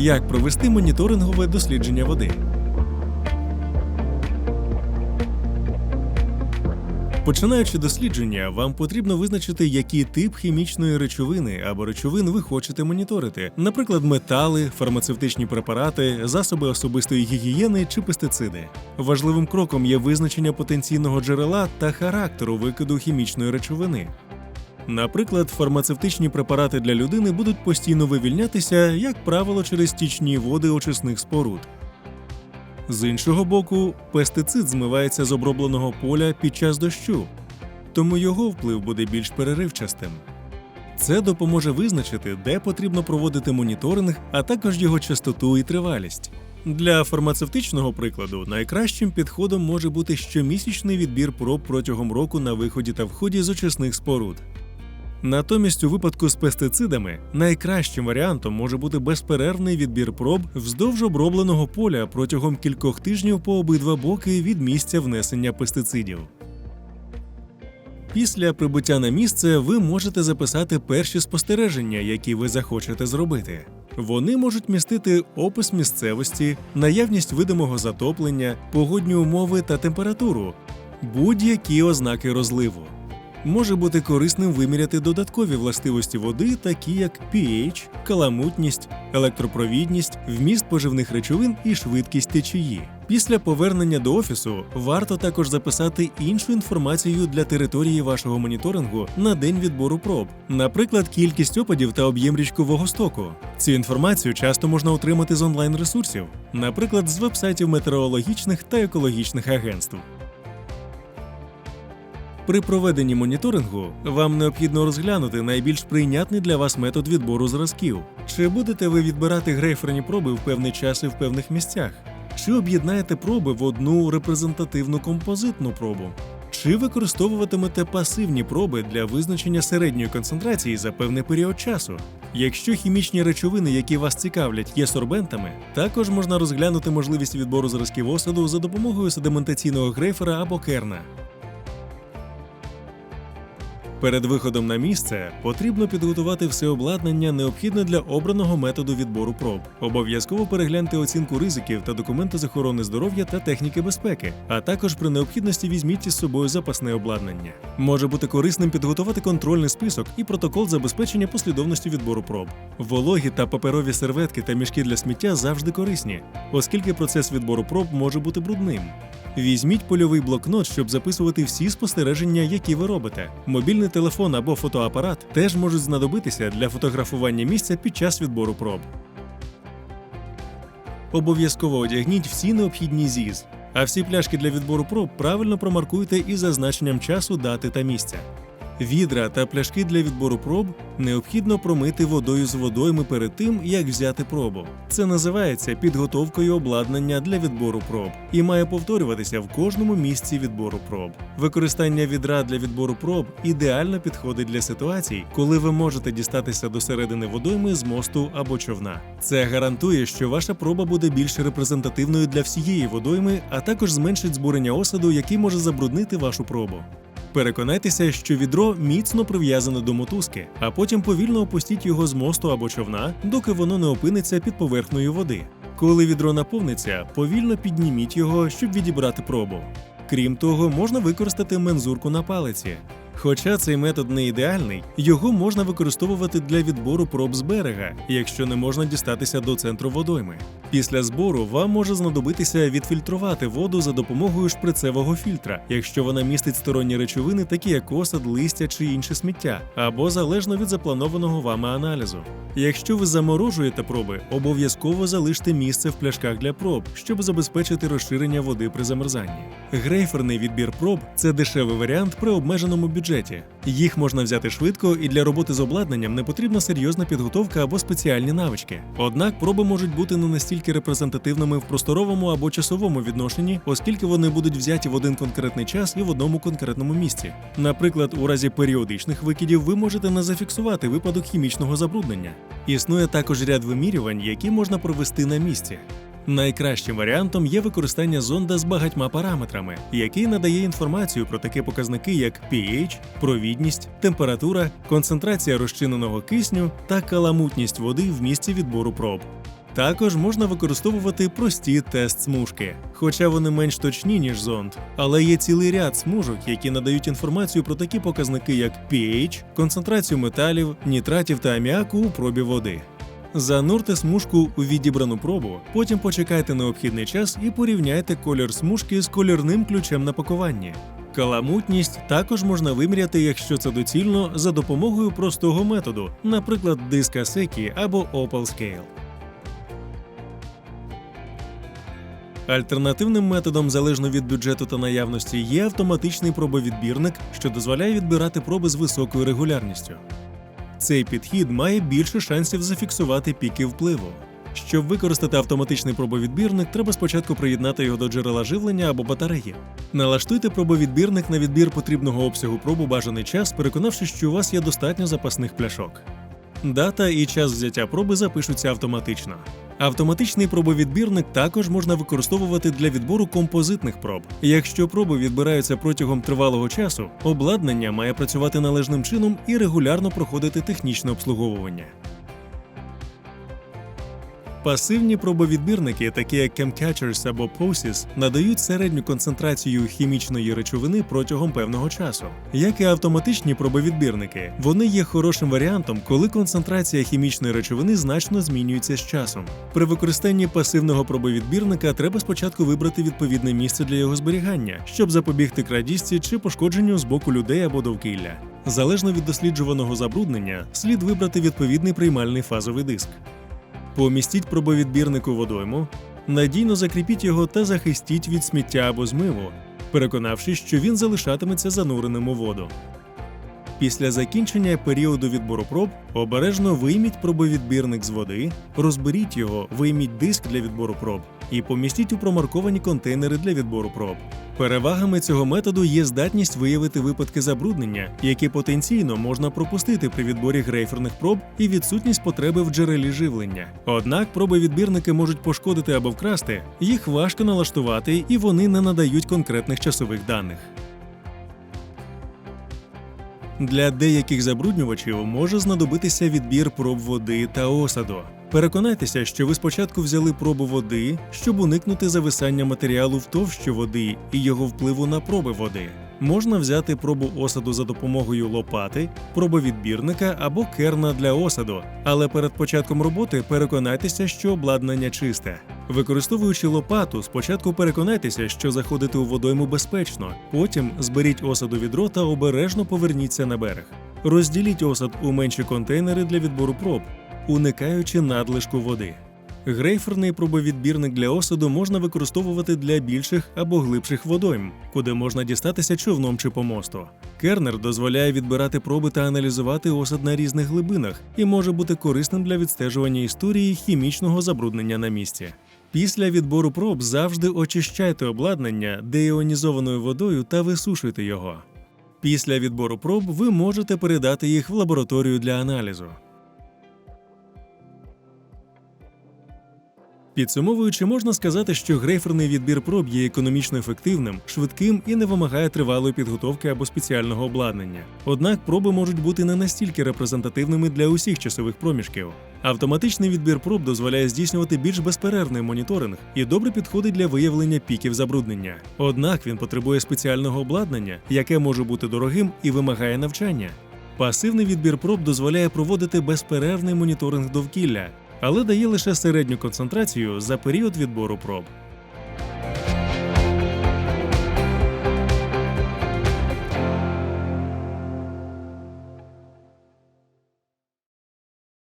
Як провести моніторингове дослідження води? Починаючи дослідження, вам потрібно визначити, який тип хімічної речовини або речовин ви хочете моніторити, наприклад, метали, фармацевтичні препарати, засоби особистої гігієни чи пестициди. Важливим кроком є визначення потенційного джерела та характеру викиду хімічної речовини. Наприклад, фармацевтичні препарати для людини будуть постійно вивільнятися, як правило, через стічні води очисних споруд. З іншого боку, пестицид змивається з обробленого поля під час дощу, тому його вплив буде більш переривчастим. Це допоможе визначити, де потрібно проводити моніторинг, а також його частоту і тривалість. Для фармацевтичного прикладу найкращим підходом може бути щомісячний відбір проб протягом року на виході та вході з очисних споруд. Натомість, у випадку з пестицидами найкращим варіантом може бути безперервний відбір проб вздовж обробленого поля протягом кількох тижнів по обидва боки від місця внесення пестицидів. Після прибуття на місце ви можете записати перші спостереження, які ви захочете зробити. Вони можуть містити опис місцевості, наявність видимого затоплення, погодні умови та температуру, будь-які ознаки розливу. Може бути корисним виміряти додаткові властивості води, такі як pH, каламутність, електропровідність, вміст поживних речовин і швидкість течії. Після повернення до офісу варто також записати іншу інформацію для території вашого моніторингу на день відбору проб, наприклад, кількість опадів та об'єм річкового стоку. Цю інформацію часто можна отримати з онлайн ресурсів, наприклад, з вебсайтів метеорологічних та екологічних агентств. При проведенні моніторингу вам необхідно розглянути найбільш прийнятний для вас метод відбору зразків. Чи будете ви відбирати грейферні проби в певний час і в певних місцях? Чи об'єднаєте проби в одну репрезентативну композитну пробу? Чи використовуватимете пасивні проби для визначення середньої концентрації за певний період часу? Якщо хімічні речовини, які вас цікавлять, є сорбентами, також можна розглянути можливість відбору зразків осаду за допомогою sedimентаційного грейфера або керна. Перед виходом на місце потрібно підготувати все обладнання, необхідне для обраного методу відбору проб. Обов'язково перегляньте оцінку ризиків та документи з охорони здоров'я та техніки безпеки, а також при необхідності візьміть із собою запасне обладнання. Може бути корисним підготувати контрольний список і протокол забезпечення послідовності відбору проб. Вологі та паперові серветки та мішки для сміття завжди корисні, оскільки процес відбору проб може бути брудним. Візьміть польовий блокнот, щоб записувати всі спостереження, які ви робите. Мобільний телефон або фотоапарат теж можуть знадобитися для фотографування місця під час відбору проб. Обов'язково одягніть всі необхідні ЗІЗ, а всі пляшки для відбору проб правильно промаркуйте із зазначенням часу, дати та місця. Відра та пляшки для відбору проб необхідно промити водою з водойми перед тим, як взяти пробу. Це називається підготовкою обладнання для відбору проб і має повторюватися в кожному місці відбору проб. Використання відра для відбору проб ідеально підходить для ситуацій, коли ви можете дістатися до середини водойми з мосту або човна. Це гарантує, що ваша проба буде більш репрезентативною для всієї водойми, а також зменшить збурення осаду, який може забруднити вашу пробу. Переконайтеся, що відро міцно прив'язане до мотузки, а потім повільно опустіть його з мосту або човна, доки воно не опиниться під поверхнею води. Коли відро наповниться, повільно підніміть його, щоб відібрати пробу. Крім того, можна використати мензурку на палиці. Хоча цей метод не ідеальний, його можна використовувати для відбору проб з берега, якщо не можна дістатися до центру водойми. Після збору вам може знадобитися відфільтрувати воду за допомогою шприцевого фільтра, якщо вона містить сторонні речовини, такі як осад, листя чи інше сміття, або залежно від запланованого вами аналізу. Якщо ви заморожуєте проби, обов'язково залиште місце в пляшках для проб, щоб забезпечити розширення води при замерзанні. Грейферний відбір проб це дешевий варіант при обмеженому бюджеті. Їх можна взяти швидко, і для роботи з обладнанням не потрібна серйозна підготовка або спеціальні навички. Однак проби можуть бути не настільки репрезентативними в просторовому або часовому відношенні, оскільки вони будуть взяті в один конкретний час і в одному конкретному місці. Наприклад, у разі періодичних викидів ви можете не зафіксувати випадок хімічного забруднення. Існує також ряд вимірювань, які можна провести на місці. Найкращим варіантом є використання зонда з багатьма параметрами, який надає інформацію про такі показники, як pH, провідність, температура, концентрація розчиненого кисню та каламутність води в місці відбору проб. Також можна використовувати прості тест-смужки, хоча вони менш точні, ніж зонд. Але є цілий ряд смужок, які надають інформацію про такі показники, як pH, концентрацію металів, нітратів та аміаку у пробі води. Занурте смужку у відібрану пробу, потім почекайте необхідний час і порівняйте колір смужки з кольорним ключем на пакуванні. Каламутність також можна виміряти, якщо це доцільно, за допомогою простого методу, наприклад, диска Секі або Opal Scale. Альтернативним методом, залежно від бюджету та наявності, є автоматичний пробовідбірник, що дозволяє відбирати проби з високою регулярністю. Цей підхід має більше шансів зафіксувати піки впливу. Щоб використати автоматичний пробовідбірник, треба спочатку приєднати його до джерела живлення або батареї. Налаштуйте пробовідбірник на відбір потрібного обсягу пробу бажаний час, переконавшись, що у вас є достатньо запасних пляшок. Дата і час взяття проби запишуться автоматично. Автоматичний пробовідбірник також можна використовувати для відбору композитних проб. Якщо проби відбираються протягом тривалого часу, обладнання має працювати належним чином і регулярно проходити технічне обслуговування. Пасивні пробовідбірники, такі як ChemCatchers або POSIS, надають середню концентрацію хімічної речовини протягом певного часу. Як і автоматичні пробовідбірники, вони є хорошим варіантом, коли концентрація хімічної речовини значно змінюється з часом. При використанні пасивного пробовідбірника треба спочатку вибрати відповідне місце для його зберігання, щоб запобігти крадіжці чи пошкодженню з боку людей або довкілля. Залежно від досліджуваного забруднення, слід вибрати відповідний приймальний фазовий диск. Помістіть пробовідбірник у водойму, надійно закріпіть його та захистіть від сміття або змиву, переконавшись, що він залишатиметься зануреним у воду. Після закінчення періоду відбору проб обережно вийміть пробовідбірник з води, розберіть його, вийміть диск для відбору проб і помістіть у промарковані контейнери для відбору проб. Перевагами цього методу є здатність виявити випадки забруднення, які потенційно можна пропустити при відборі грейферних проб і відсутність потреби в джерелі живлення. Однак пробовідбірники можуть пошкодити або вкрасти, їх важко налаштувати і вони не надають конкретних часових даних. Для деяких забруднювачів може знадобитися відбір проб води та осаду. Переконайтеся, що ви спочатку взяли пробу води, щоб уникнути зависання матеріалу в товщі води і його впливу на проби води. Можна взяти пробу осаду за допомогою лопати, пробовідбірника або керна для осаду, але перед початком роботи переконайтеся, що обладнання чисте. Використовуючи лопату, спочатку переконайтеся, що заходити у водойму безпечно, потім зберіть осаду відро та обережно поверніться на берег. Розділіть осад у менші контейнери для відбору проб, уникаючи надлишку води. Грейферний пробовідбірник для осаду можна використовувати для більших або глибших водойм, куди можна дістатися човном чи по мосту. Кернер дозволяє відбирати проби та аналізувати осад на різних глибинах і може бути корисним для відстежування історії хімічного забруднення на місці. Після відбору проб завжди очищайте обладнання деіонізованою водою та висушуйте його. Після відбору проб ви можете передати їх в лабораторію для аналізу. Підсумовуючи, можна сказати, що грейферний відбір проб є економічно ефективним, швидким і не вимагає тривалої підготовки або спеціального обладнання. Однак проби можуть бути не настільки репрезентативними для усіх часових проміжків. Автоматичний відбір проб дозволяє здійснювати більш безперервний моніторинг і добре підходить для виявлення піків забруднення. Однак він потребує спеціального обладнання, яке може бути дорогим і вимагає навчання. Пасивний відбір проб дозволяє проводити безперервний моніторинг довкілля, але дає лише середню концентрацію за період відбору проб.